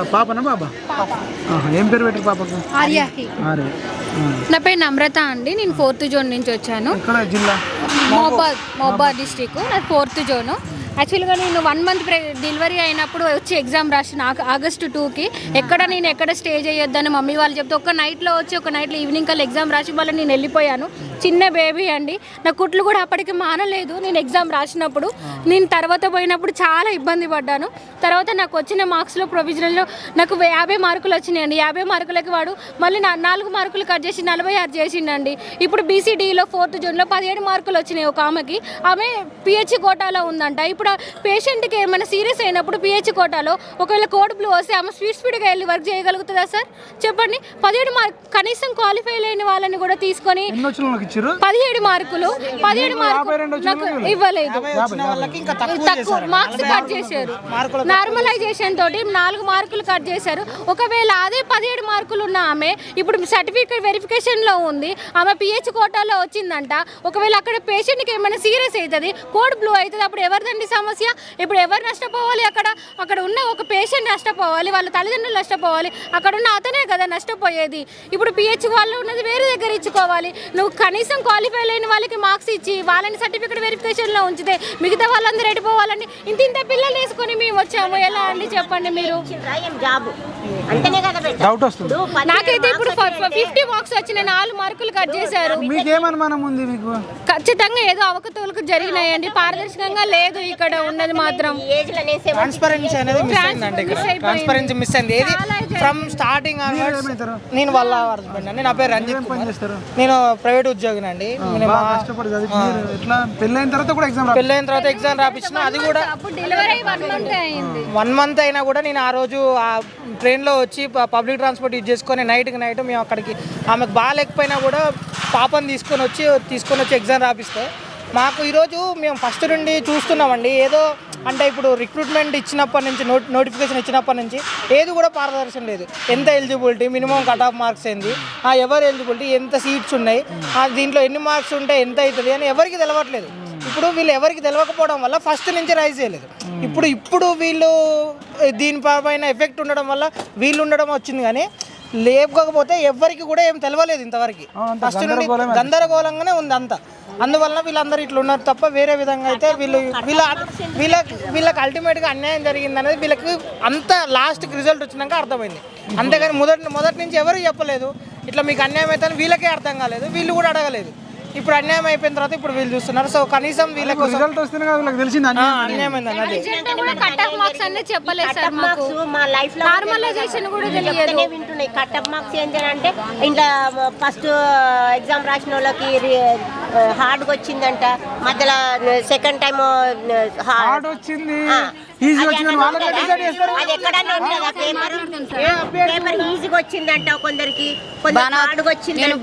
పాపనా బాబా? ఏం పేరు పెట్టారు పాపకు. నా పేరు నమ్రత అండి నేను ఫోర్త్ జోన్ నుంచి వచ్చాను. జిల్లా? మహబాద్ మహబాద్ డిస్టిక్ నాది ఫోర్త్ జోను. యాక్చువల్గా నేను వన్ మంత్ డెలివరీ అయినప్పుడు వచ్చి ఎగ్జామ్ రాసిన ఆగస్టు టూకి ఎక్కడ నేను ఎక్కడ స్టే చేయొద్దని మమ్మీ వాళ్ళు చెప్తే ఒక నైట్లో వచ్చి ఒక నైట్లో ఈవినింగ్ కల్లా ఎగ్జామ్ రాసి వాళ్ళు నేను వెళ్ళిపోయాను. చిన్న బేబీ అండి. నా కుట్లు కూడా అప్పటికి మానలేదు. నేను ఎగ్జామ్ రాసినప్పుడు నేను తర్వాత పోయినప్పుడు చాలా ఇబ్బంది పడ్డాను. తర్వాత నాకు వచ్చిన మార్క్స్లో ప్రొవిజనల్లో నాకు యాభై మార్కులు వచ్చినాయండి. యాభై మార్కులకి వాడు మళ్ళీ నా నాలుగు మార్కులు కట్ చేసి నలభై ఆరు చేసిండండి. ఇప్పుడు బీసీడీలో ఫోర్త్ జూన్లో పదిహేడు మార్కులు వచ్చినాయి ఒక ఆమెకి. ఆమె పిహెచ్ కోటాలో ఉందంట. ఇప్పుడు ఆ పేషెంట్కి ఏమైనా సీరియస్ అయినప్పుడు పిహెచ్ కోటాలో ఒకవేళ కోడ్ బ్లూ వస్తే ఆమె స్పీడ్ స్పీడ్గా వెళ్ళి వర్క్ చేయగలుగుతుందా సార్ చెప్పండి. పదిహేడు మార్క్ కనీసం క్వాలిఫై లేని వాళ్ళని కూడా తీసుకొని పదిహేడు మార్కులు. పదిహేడు మార్కులు నాకు ఇవ్వలేదు. తక్కువ మార్క్స్ కట్ చేశారు. నార్మలైజేషన్ తోటి నాలుగు మార్కులు కట్ చేశారు. ఒకవేళ అదే పదిహేడు మార్కులు ఉన్న ఆమె ఇప్పుడు సర్టిఫికేట్ వెరిఫికేషన్లో ఉంది. ఆమె పిహెచ్ కోటాలో వచ్చిందంట. ఒకవేళ అక్కడ పేషెంట్కి ఏమైనా సీరియస్ అవుతుంది కోడ్ బ్లూ అవుతుంది అప్పుడు ఎవరిదండి సమస్య. ఇప్పుడు ఎవరు నష్టపోవాలి అక్కడ? అక్కడ ఉన్న ఒక పేషెంట్ నష్టపోవాలి వాళ్ళ తల్లిదండ్రులు నష్టపోవాలి. అక్కడ ఉన్న అతనే కదా నష్టపోయేది. ఇప్పుడు పిహెచ్ వాళ్ళు ఉన్నది వేరే దగ్గర ఇచ్చుకోవాలి. నువ్వు కనీసం క్వాలిఫై లేని వాళ్ళకి మార్క్స్ ఇచ్చి వాళ్ళని సర్టిఫికేట్ వెరిఫికేషన్లో ఉంచితే మిగతా వాళ్ళందరూ ఎడిపోవాలని ఇంత ఇంత పిల్లలు వేసుకొని మేము వచ్చాము. ఎలా అండి చెప్పండి మీరు? జాబ్. అంటేనే కదా పెట్టారు. డౌట్ వస్తుంది. ఇప్పుడు పదిహేడు నాకైతే ఇప్పుడు ఫిఫ్టీ మార్క్స్ వచ్చిన నాలుగు మార్కులు కట్ చేశారు. మీకేమనుమానం ఉంది మీకు? ఖచ్చితంగా ఏదో అవకతవకలు జరిగినాయండి. పారదర్శకంగా లేదు ఇక్కడ. ఉన్నది మాత్రం. ట్రాన్స్పరెన్సీ అనేది మిస్ అయిందండి ఇక్కడ. ట్రాన్స్పరెన్సీ మిస్ అయింది. ఏది. From starting? నేను వాళ్ళ హస్బెండ్ అండి. నా పేరు రంజిత్ నేను ప్రైవేట్ మీరు ఎట్లా పెళ్ళైన తర్వాత కూడా ఎగ్జామ్ రా పెళ్ళైన తర్వాత ఎగ్జామ్ రాపించిన అది కూడా వన్ మంత్ అయినా కూడా నేను ఆ రోజు ఆ ట్రైన్లో వచ్చి పబ్లిక్ ట్రాన్స్పోర్ట్ యూజ్ చేసుకొని నైట్కి నైట్ మేము అక్కడికి ఆమెకు బాగాలేకపోయినా కూడా పాపని తీసుకొని వచ్చి తీసుకొని వచ్చి ఎగ్జామ్ రాపిస్తే మాకు ఈరోజు మేము ఫస్ట్ నుండి చూస్తున్నామండి. ఏదో అంటే ఇప్పుడు రిక్రూట్మెంట్ ఇచ్చినప్పటి నుంచి నోట్ నోటిఫికేషన్ ఇచ్చినప్పటి నుంచి ఏది కూడా పారదర్శనం లేదు. ఎంత eligibility minimum cut off marks ఏంది ఆ ఎవరు ఎలిజిబిలిటీ ఎంత సీట్స్ ఉన్నాయి ఆ దీంట్లో ఎన్ని మార్క్స్ ఉంటే ఎంత అవుతుంది అని ఎవరికి తెలవట్లేదు. ఇప్పుడు వీళ్ళు ఎవరికి తెలియకపోవడం వల్ల ఫస్ట్ నుంచి రైజ్ చేయలేదు. ఇప్పుడు ఇప్పుడు వీళ్ళు దీని పైన ఎఫెక్ట్ ఉండడం వల్ల వీళ్ళు ఉండడం వచ్చింది కానీ లేకపోతే ఎవరికి కూడా ఏం తెలవలేదు ఇంతవరకు. ఫస్ట్ నుండి గందరగోళంగానే ఉంది అంతా. అందువల్ల వీళ్ళందరూ ఇట్లా ఉన్నారు తప్ప వేరే విధంగా అయితే వీళ్ళు వీళ్ళ వీళ్ళ వీళ్ళకి అల్టిమేట్గా అన్యాయం జరిగింది అనేది వీళ్ళకి అంత లాస్ట్కి రిజల్ట్ వచ్చినాక అర్థమైంది. అంతేగాని మొదటి మొదటి నుంచి ఎవరు చెప్పలేదు. ఇట్లా మీకు అన్యాయం అయితే వీళ్ళకే అర్థం కాలేదు. వీళ్ళు కూడా అడగలేదు. ఇప్పుడు అన్యాయం అయిపోయిన తర్వాత ఇప్పుడు వీళ్ళు చూస్తున్నారు. సో కనీసం వీళ్ళకు రిజల్ట్ వస్తేనే కదా వీళ్ళకి తెలిసింది అన్ని అన్యాయం అయింది అన్నది. రిజల్ట్ కూడా కట్ ఆఫ్ మార్క్స్ అనేది చెప్పలేదు సార్ మాకు. మార్క్స్ మా లైఫ్లో నార్మలైజేషన్ కూడా తెలియదు. వింటున్నాయి. కట్ ఆఫ్ మార్క్స్ ఏంటి అంటే ఇంట్లో ఫస్ట్ ఎగ్జామ్ రాసిన వాళ్ళకి హార్డ్గా వచ్చిందంట. మధ్యలో సెకండ్ టైం హార్డ్ వచ్చింది. ఈజీ వచ్చిందని వాళ్ళకి డిసైడ్ చేస్తారు. అది ఎక్కడన్నా ఉంటుందా పేపర్ పేపర్ ఈజీగా వచ్చిందంట కొందరికి. కొందరు హార్డ్గా వచ్చిందంట. నేను